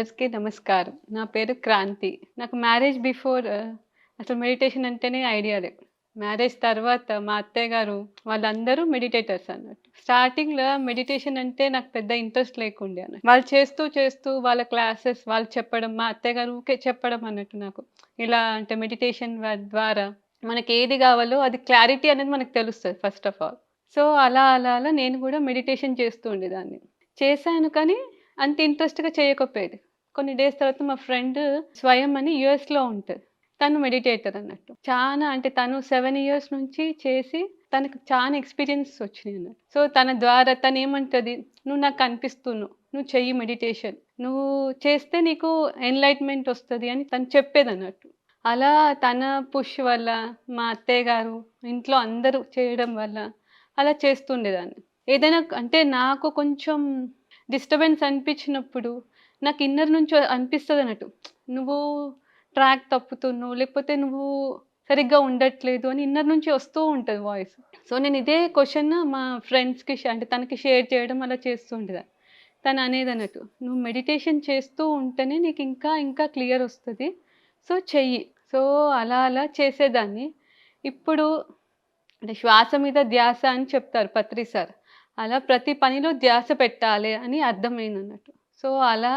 అందరికీ నమస్కారం. నా పేరు క్రాంతి. నాకు మ్యారేజ్ బిఫోర్ అసలు మెడిటేషన్ అంటేనే ఐడియా లేదు మ్యారేజ్ తర్వాత మా అత్తయ్య గారు వాళ్ళందరూ మెడిటేటర్స్ అన్నట్టు. స్టార్టింగ్లో మెడిటేషన్ అంటే నాకు పెద్ద ఇంట్రెస్ట్ లేకుండే అన్నట్టు. వాళ్ళు చేస్తూ చేస్తూ వాళ్ళ క్లాసెస్ వాళ్ళు చెప్పడం మా అత్తయ్య గారు ఊకే చెప్పడం అన్నట్టు నాకు. ఇలా అంటే మెడిటేషన్ ద్వారా మనకి ఏది కావాలో అది క్లారిటీ అనేది మనకు తెలుస్తుంది ఫస్ట్ ఆఫ్ ఆల్. సో అలా అలా అలా నేను కూడా మెడిటేషన్ చేస్తూ ఉండేదాన్ని. చేశాను కానీ అంత ఇంట్రెస్ట్గా చేయకపోయేది. కొన్ని డేస్ తర్వాత మా ఫ్రెండ్ స్వయం అని యుఎస్లో ఉంటుంది తను మెడిటేటర్ అన్నట్టు. చాలా అంటే తను సెవెన్ ఇయర్స్ నుంచి చేసి తనకు చాలా ఎక్స్పీరియన్స్ వచ్చినాయి అన్నట్టు. సో తన ద్వారా తను ఏమంటుంది నువ్వు నాకు కనిపిస్తున్నావు నువ్వు చెయ్యి మెడిటేషన్ నువ్వు చేస్తే నీకు ఎన్లైట్మెంట్ వస్తుంది అని తను చెప్పేది అన్నట్టు. అలా తన పుష్ వల్ల మా అత్తయ్య గారు ఇంట్లో అందరూ చేయడం వల్ల అలా చేస్తుండేదాన్ని. ఏదైనా అంటే నాకు కొంచెం డిస్టర్బెన్స్ అనిపించినప్పుడు నాకు ఇన్నర్ నుంచి అనిపిస్తుంది అన్నట్టు. నువ్వు ట్రాక్ తప్పుతున్నావు లేకపోతే నువ్వు సరిగ్గా ఉండట్లేదు అని ఇన్నర్ నుంచి వస్తూ ఉంటుంది వాయిస్ సో నేను ఇదే క్వశ్చన్ మా ఫ్రెండ్స్కి అంటే తనకి షేర్ చేయడం అలా చేస్తూ ఉండేదాన్ని తను అనేది అన్నట్టు నువ్వు మెడిటేషన్ చేస్తూ ఉంటేనే నీకు ఇంకా ఇంకా క్లియర్ వస్తుంది. సో చెయ్యి. సో అలా అలా చేసేదాన్ని. ఇప్పుడు అంటే శ్వాస మీద ధ్యాస అని చెప్తారు పత్రి సార్. అలా ప్రతి పనిలో ధ్యాస పెట్టాలి అని అర్థమైంది అన్నట్టు. సో అలా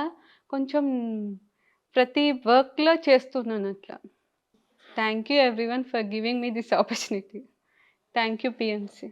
కొంచెం ప్రతి వర్క్లో చేస్తున్నాను అట్లా. Thank you everyone for giving me this opportunity. Thank you PMC